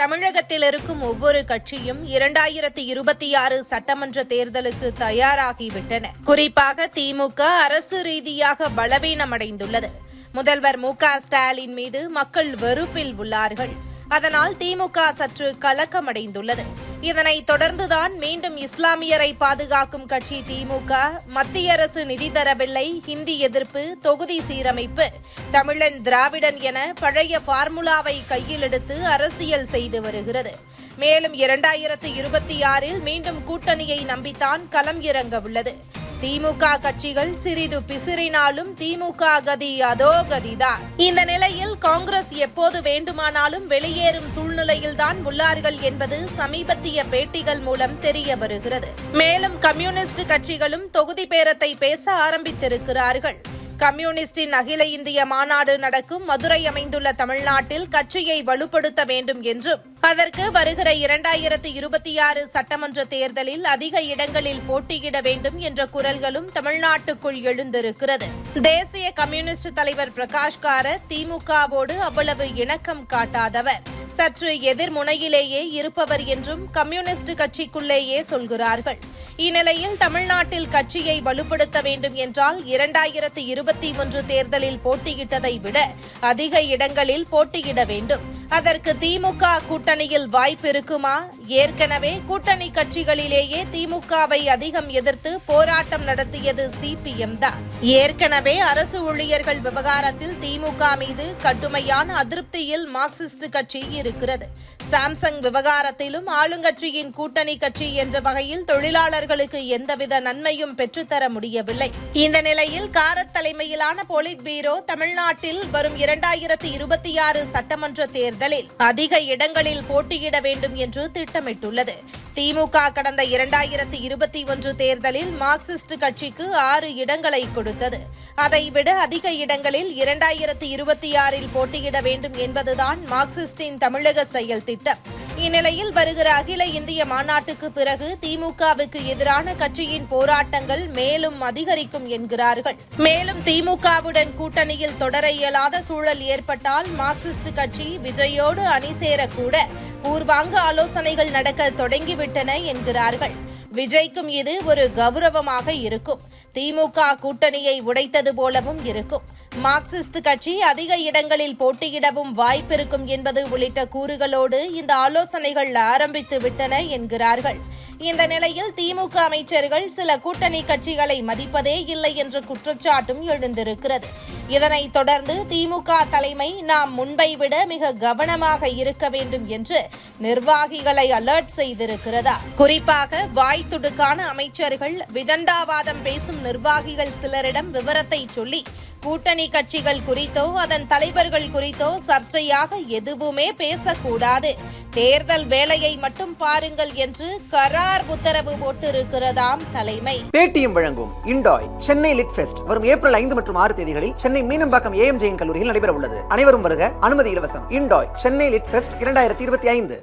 தமிழகத்தில் இருக்கும் ஒவ்வொரு கட்சியும் இரண்டாயிரத்தி இருபத்தி ஆறு சட்டமன்ற தேர்தலுக்கு தயாராகிவிட்டன. குறிப்பாக திமுக அரசு ரீதியாக பலவீனமடைந்துள்ளது. முதல்வர் மு க ஸ்டாலின் மீது மக்கள் வெறுப்பில் உள்ளார்கள். அதனால் திமுக சற்று கலக்கமடைந்துள்ளது. இதனைத் தொடர்ந்துதான் மீண்டும் இஸ்லாமியரை பாதுகாக்கும் கட்சி திமுக மத்திய அரசு நிதி தரவில்லை ஹிந்தி எதிர்ப்பு தொகுதி சீரமைப்பு. தமிழன் திராவிடன் என பழைய ஃபார்முலாவை கையில் எடுத்து அரசியல் செய்து வருகிறது. மேலும் இரண்டாயிரத்து இருபத்தி ஆறில் மீண்டும் கூட்டணியை நம்பித்தான் களம் இறங்க உள்ளது. திமுக கட்சிகள் சிறிது பிசிறினாலும் திமுக கதி அதோ கதிதான். இந்த நிலையில் காங்கிரஸ் எப்போது வேண்டுமானாலும் வெளியேறும் சூழ்நிலையில்தான் உள்ளார்கள் என்பது சமீபத்திய பேட்டிகள் மூலம் தெரிய வருகிறது. மேலும் கம்யூனிஸ்ட் கட்சிகளும் தொகுதி பேரத்தை பேச ஆரம்பித்திருக்கிறார்கள். கம்யூனிஸ்டின் அகில இந்திய மாநாடு நடக்கும். மதுரை அமைந்துள்ள தமிழ்நாட்டில் கட்சியை வலுப்படுத்த வேண்டும் என்றும் அதற்கு வருகிற இரண்டாயிரத்து இருபத்தி ஆறு சட்டமன்ற தேர்தலில் அதிக இடங்களில் போட்டியிட வேண்டும் என்ற குரல்களும் தமிழ்நாட்டுக்குள் எழுந்திருக்கிறது. தேசிய கம்யூனிஸ்ட் தலைவர் பிரகாஷ் கார திமுகவோடு அவ்வளவு இணக்கம் காட்டாதவர். சற்று எதிர்முனையிலேயே இருப்பவர் என்றும் கம்யூனிஸ்ட் கட்சிக்குள்ளேயே சொல்கிறார்கள். இந்நிலையில் தமிழ்நாட்டில் கட்சியை வலுப்படுத்த வேண்டும் என்றால் இரண்டாயிரத்தி இருபத்தி ஒன்று தேர்தலில் போட்டியிட்டதை விட அதிக இடங்களில் போட்டியிட வேண்டும். அதற்கு திமுக கூட்டணியில் வாய்ப்பு இருக்குமா? ஏற்கனவே கூட்டணி கட்சிகளிலேயே திமுகவை அதிகம் எதிர்த்து போராட்டம் நடத்தியது சிபிஎம் தான். ஏற்கனவே அரசு ஊழியர்கள் விவகாரத்தில் திமுக மீது கடுமையான அதிருப்தியில் மார்க்சிஸ்ட் கட்சி இருக்கிறது. சாம்சங் விவகாரத்திலும் ஆளுங்கட்சியின் கூட்டணி கட்சி என்ற வகையில் தொழிலாளர்களுக்கு எந்தவித நன்மையும் பெற்றுத்தர முடியவில்லை. இந்த நிலையில் காரத் தலைமையிலான போலிட் பீரோ தமிழ்நாட்டில் வரும் இரண்டாயிரத்தி இருபத்தி ஆறு சட்டமன்ற தேர்தலில் அதிக இடங்களில் போட்டியிட வேண்டும் என்று திட்டமிட்டுள்ளது. திமுக கடந்த இரண்டாயிரத்தி இருபத்தி ஒன்று தேர்தலில் மார்க்சிஸ்ட் கட்சிக்கு ஆறு இடங்களை கொடுத்தது. அதைவிட அதிக இடங்களில் இரண்டாயிரத்தி இருபத்தி ஆறில் போட்டியிட வேண்டும் என்பதுதான் மார்க்சிஸ்டின் தமிழக செயல் திட்டம். இந்நிலையில் வருகிற அகில இந்திய மாநாட்டுக்கு பிறகு திமுகவுக்கு எதிரான கட்சியின் போராட்டங்கள் மேலும் அதிகரிக்கும் என்கிறார்கள். மேலும் திமுகவுடன் கூட்டணியில் தொடர இயலாத சூழல் ஏற்பட்டால் மார்க்சிஸ்ட் கட்சி விஜயோடு அணி சேரக்கூட பூர்வாங்க ஆலோசனைகள் நடக்க தொடங்கிவிட்டன என்கிறார்கள். விஜய்க்கும் இது ஒரு கௌரவமாக இருக்கும். திமுக கூட்டணியை உடைத்தது போலவும் இருக்கும். மார்க்சிஸ்ட் கட்சி அதிக இடங்களில் போட்டியிடவும் வாய்ப்பிருக்கும் என்பது உள்ளிட்ட கூறுகளோடு இந்த ஆலோசனைகள் ஆரம்பித்து விட்டன என்கிறார்கள். இந்த நிலையில் திமுக அமைச்சர்கள் சில கூட்டணி கட்சிகளை மதிப்பதே இல்லை என்ற குற்றச்சாட்டும் எழுந்திருக்கிறது. இதனைத் தொடர்ந்து திமுக தலைமை நாம் முன்பை விட மிக கவனமாக இருக்க வேண்டும் என்று நிர்வாகிகளை அலர்ட் செய்திருக்கிறதா? குறிப்பாக வாய் துடுக்கான அமைச்சர்கள் விதண்டாவாதம் பேசும் நிர்வாகிகள் சிலரிடம் விவரத்தை சொல்லி கூட்டணி கட்சிகள் குறித்தோ அதன் தலைவர்கள் குறித்தோ சர்ச்சையாக எதுவுமே பேசக்கூடாது. தேர்தல் வேலையை மட்டும் பாருங்கள் என்று கரார் உத்தரவு போட்டிருக்கிறதாம் தலைமை. பேடிஎம் வழங்கும் இண்டாய் சென்னை லிட் ஃபெஸ்ட். வரும் ஏப்ரல் ஐந்து மற்றும் ஆறு தேதிகளில் சென்னை மீனம்பாக்கம் ஏஎம் ஜெயின் கல்லூரியில் நடைபெற உள்ளது அனைவரும் வருக அனுமதி இலவசம். இண்டாய் சென்னை லிட் ஃபெஸ்ட் இரண்டாயிரத்தி இருபத்தி ஐந்து.